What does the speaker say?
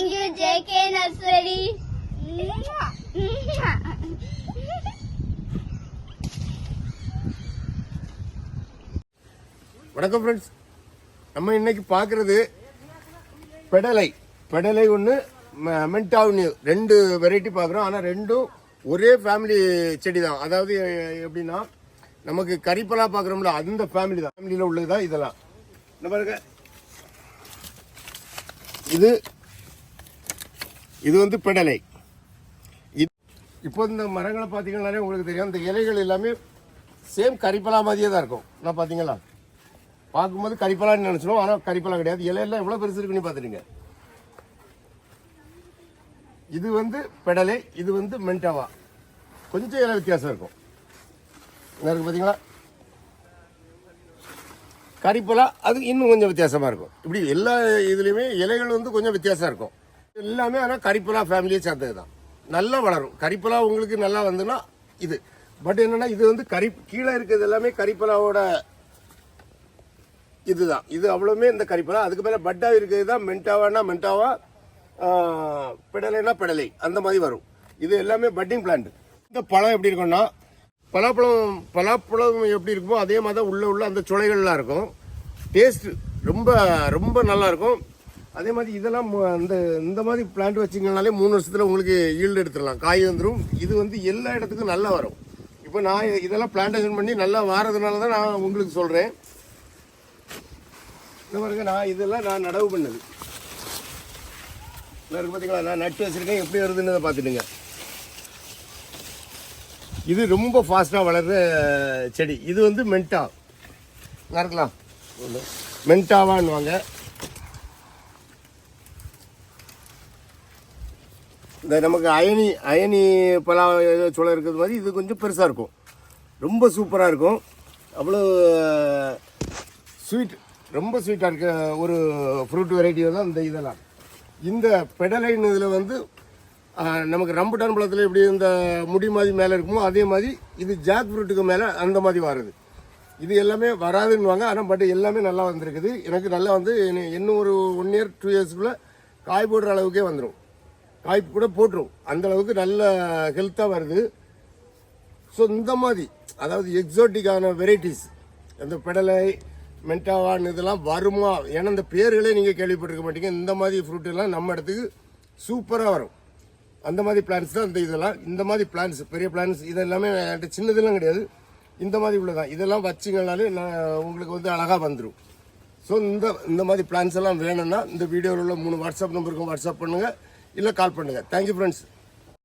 Thank you, JK Nursery. வணக்கம் friends நம்ம இன்னைக்கு பார்க்குறது பெடலை. பெடலை ஒன்று மென்டாவ்னியூ ரெண்டு வெரைட்டி பார்க்குறோம். ஆனால் ரெண்டும் ஒரே ஃபேமிலி செடி தான். அதாவது எப்படின்னா நமக்கு கரிப்பலா பார்க்குறோம்ல அந்த ஃபேமிலி தான். ஃபேமிலியில் உள்ளது தான் இதெல்லாம். இந்த பாருங்க. இது இது வந்து பெடலை. இது இப்போ இந்த மரங்களை பார்த்தீங்கன்னாலே உங்களுக்கு தெரியும். இந்த இலைகள் எல்லாமே சேம் கரிப்பலா மாதிரியே தான் இருக்கும். நான் பார்த்தீங்களா? பார்க்கும்போது கரிப்பலான்னு நினச்சிடும் ஆனால் கரிப்பலா கிடையாது. இலையெல்லாம் எவ்வளோ பெருசு இருக்குன்னு பார்த்துருங்க இது வந்து பெடலை இது வந்து மென்டாவா. கொஞ்சம் இலை வித்தியாசம் இருக்கும். என்ன இருக்கு பார்த்தீங்களா? கரிப்பலா அது இன்னும் கொஞ்சம் வித்தியாசமாக இருக்கும். இப்படி எல்லா இதுலேயுமே இலைகள் வந்து கொஞ்சம் வித்தியாசம் இருக்கும். எல்லாமே ஆனால் கரிப்புலா ஃபேமிலியை சேர்ந்தது தான் நல்லா வளரும். கரிப்புலா உங்களுக்கு நல்லா வந்துன்னா இது. பட் என்னென்னா இது வந்து கரி கீழே இருக்கிறது எல்லாமே கரிப்புலாவோட இதுதான். இது அவ்வளவுமே இந்த கரிப்புலா. அதுக்கு மேலே பட்டாக இருக்கிறது தான் மென்டாவானா மென்டாவா பிடலைனா பிடலை. அந்த மாதிரி வரும். இது எல்லாமே பட்டிங் பிளான்ட் இந்த பழம் எப்படி இருக்கும்னா பலாப்பழம் பலாப்பழம் எப்படி இருக்குமோ அதே மாதிரி தான் உள்ளே உள்ள அந்த சுளைகள்லாம் இருக்கும். டேஸ்ட் ரொம்ப ரொம்ப நல்லா இருக்கும். அதே மாதிரி இதெல்லாம் அந்த இந்த இந்த மாதிரி பிளான்ட் வச்சிங்கனாலே மூணு வருஷத்தில் உங்களுக்கு ஈல்டு எடுத்துடலாம். காய் வந்துடும் இது வந்து எல்லா இடத்துக்கும் நல்லா வரும். இப்போ நான் இதெல்லாம் பிளான்டேஷன் பண்ணி நல்லா வாரதுனால தான் நான் உங்களுக்கு சொல்கிறேன் இந்த பாருங்க நான் இதெல்லாம் நான் நடவு பண்ணது. இருக்கு பார்த்தீங்களா நான் நட்டு வச்சுருக்கேன். எப்படி வருதுன்னு பார்த்துட்டுங்க. இது ரொம்ப ஃபாஸ்ட்டாக வளர்ற செடி. இது வந்து மென்டா நல்லா இருக்கலாம். மென்டாவான்னுவாங்க இந்த நமக்கு அயனி அயனி பலா சோளம் இருக்கிறது மாதிரி இது கொஞ்சம் பெருசாக இருக்கும். ரொம்ப சூப்பராக இருக்கும். அவ்வளோ ஸ்வீட் ரொம்ப ஸ்வீட்டாக இருக்க ஒரு ஃப்ரூட் வெரைட்டி தான் இந்த இதெல்லாம். இந்த பெடலைன் இதில் வந்து நமக்கு ரம்புட்டான் பழத்தில் எப்படி இந்த முடி மாதிரி மேலே இருக்குமோ அதே மாதிரி இது ஜாக் ஃப்ரூட்டுக்கு மேலே அந்த மாதிரி வருது. இது எல்லாமே வராதுன்னுவாங்க ஆனால் பட் எல்லாமே நல்லா வந்திருக்குது. எனக்கு நல்லா வந்து இன்னும் ஒரு ஒன் இயர் டூ இயர்ஸ்க்குள்ளே காய் போடுற அளவுக்கே வந்துடும் காய்ப்பு கூட போட்டுரும். அந்த அளவுக்கு நல்ல ஹெல்த்தாக வருது. ஸோ இந்த மாதிரி அதாவது எக்ஸோட்டிக்கான வெரைட்டிஸ் அந்த பெடலை மென்டாவான் இதெல்லாம் வருமா? ஏன்னா இந்த பேர்களே நீங்கள் கேள்விப்பட்டிருக்க மாட்டீங்க. இந்த மாதிரி ஃப்ரூட்டெல்லாம் நம்ம இடத்துக்கு சூப்பராக வரும். அந்த மாதிரி பிளான்ஸ் தான் இந்த இதெல்லாம். இந்த மாதிரி பிளான்ஸ் பெரிய பிளான்ஸ் இது எல்லாமே என்கிட்ட சின்னதெல்லாம் கிடையாது. இந்த மாதிரி உள்ளதான். இதெல்லாம் வச்சிங்கனாலே நான் உங்களுக்கு வந்து அழகாக வந்துடும் ஸோ இந்த இந்த மாதிரி பிளான்ஸ் எல்லாம் வேணும்னா இந்த வீடியோவில் உள்ள மூணு வாட்ஸ்அப் நம்பருக்கும் வாட்ஸ்அப் பண்ணுங்கள் இல்லை கால் பண்ணுங்கள் தேங்க்யூ ஃப்ரெண்ட்ஸ்